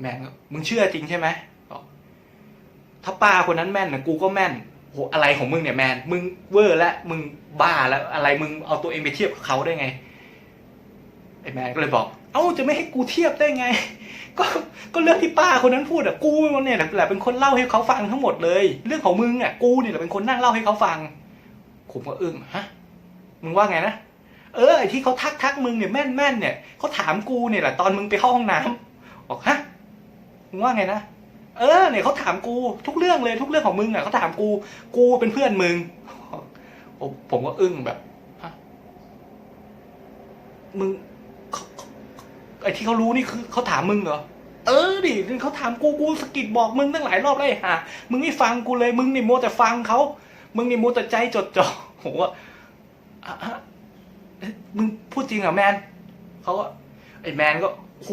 แมนก็มึงเชื่อจริงใช่ไหมถ้าป้าคนนั้นแม่นนะกูก็แม่นโหอะไรของมึงเนี่ยแมนมึงเวอร์แล้วมึงบ้าแล้วอะไรมึงเอาตัวเองไปเทียบกับเขาได้ไงไอ้แมนก็เลยบอก เอ้าจะไม่ให้กูเทียบได้ไง ก็ก็เรื่องที่ป้าคนนั้นพูดอะกูเนี่ยแหละเป็นคนเล่าให้เขาฟังทั้งหมดเลย เรื่องของมึงอะกูเนี่ยแหละเป็นคนนั่งเล่าให้เขาฟังผมก็อึ้งฮะมึงว่าไงนะเออไอที่เขาทักทักมึงเนี่ยแม่นแม่นเนี่ยเขาถามกูเนี่ยแหละตอนมึงไปเข้าห้องน้ำบอกฮะ มึงว่าไงนะเออเนี่ยเขาถามกูทุกเรื่องเลยทุกเรื่องของมึงอะเขาถามกู กูเป็นเพื่อนมึงผมก็อึ้งแบบฮะมึงไอ้ที่เขารู้นี่คือเขาถามมึงเหรอเออดิเขาถามกูกูสกิดบอกมึงตั้งหลายรอบเลยฮะมึงไม่ฟังกูเลยมึงนี่มัวแต่ฟังเขามึงนี่มัวแต่ใจจดจ่อผมว่ามึงพูดจริงเหรอแมนเขาก็ไอ้แมนก็โห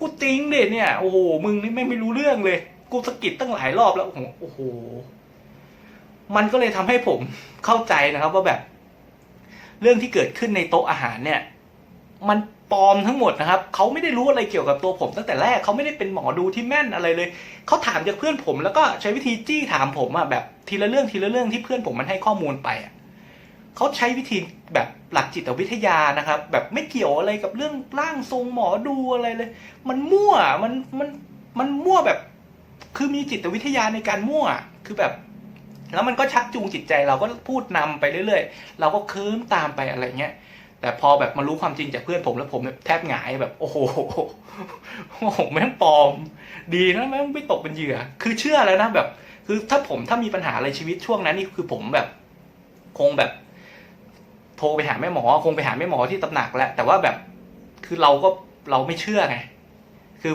กูจริงเด็ดเนี่ย โอ้โห มึงนี่ไม่ไม่รู้เรื่องเลย กูสะกิดตั้งหลายรอบแล้ว โอ้โหโอ้โหมันก็เลยทำให้ผมเข้าใจนะครับว่าแบบ เรื่องที่เกิดขึ้นในโต๊ะอาหารเนี่ย มันปลอมทั้งหมดนะครับ เขาไม่ได้รู้อะไรเกี่ยวกับตัวผม ตั้งแต่แรกเขาไม่ได้เป็นหมอดูที่แม่นอะไรเลย เขาถามจากเพื่อนผม แล้วก็ใช้วิธีจี้ถามผมอะแบบทีละเรื่องทีละเรื่องที่เพื่อนผมมันให้ข้อมูลไปอะ เขาใช้วิธีแบบหลักจิตวิทยานะครับ แบบไม่เกี่ยวอะไรกับเรื่องร่างทรงหมอดูอะไรเลย มันมั่วมันมันมันมั่วแบบ คือมีจิตวิทยาในการมั่วคือแบบ แล้วมันก็ชักจูงจิตใจเราก็พูดนำไปเรื่อยๆ เราก็เคิ้มตามไปอะไรเงี้ยแต่พอแบบมารู้ความจริงจากเพื่อนผมแล้วผมแทบหงายแบบ โอ้โหโอ้โหแม่งปลอม ดีนะแม่งไม่ตกเป็นเหยื่อ คือเชื่อแล้วนะแบบ คือถ้าผมถ้ามีปัญหาอะไรชีวิตช่วงนั้นนี่คือผมแบบ คงแบบ โทรไปหาแม่หมอคงไปหาแม่หมอที่ตำหนักแหละแต่ว่าแบบคือเราก็เราไม่เชื่อไงคือ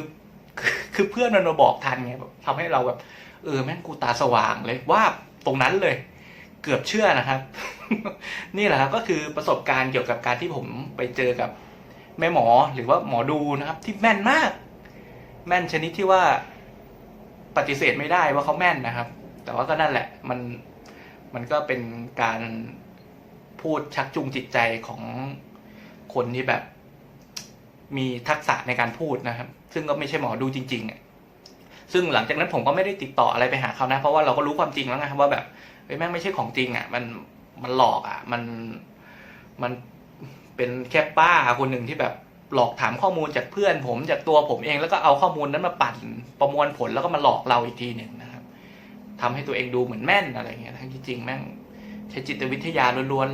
คือคือเพื่อนมันมาบอกทันไงแบบทำให้เราแบบ เออแม่งกูตาสว่างเลยว่าตรงนั้นเลย เกือบเชื่อนะครับ นี่แหละครับก็คือประสบการณ์เกี่ยวกับการที่ผมไปเจอกับแม่หมอหรือว่าหมอดูนะครับ ที่แม่นมาก แม่นชนิดที่ว่าปฏิเสธไม่ได้ว่าเขาแม่นนะครับ แต่ว่าก็นั่นแหละมันมันก็เป็นการ พูดชักจูงจิตใจของคนที่แบบมีทักษะในการพูดนะครับ ซึ่งก็ไม่ใช่หมอดูจริงๆอะซึ่งหลังจากนั้นผมก็ไม่ได้ติดต่ออะไรไปหาเขานะ เพราะว่าเราก็รู้ความจริงแล้วไงว่าแบบเฮ้ยแม่งไม่ใช่ของจริงอะ มันมันหลอกอะ มันมันเป็นแค่ป้าคนหนึ่งที่แบบหลอกถามข้อมูลจากเพื่อนผมจากตัวผมเองแล้วก็เอาข้อมูลนั้นมาปั่นประมวลผลแล้วก็มาหลอกเราอีกทีหนึ่งนะครับทำให้ตัวเองดูเหมือนแม่นอะไรเงี้ยทั้งที่จริงแม่งใช้จิตวิทยาล้วนๆเลย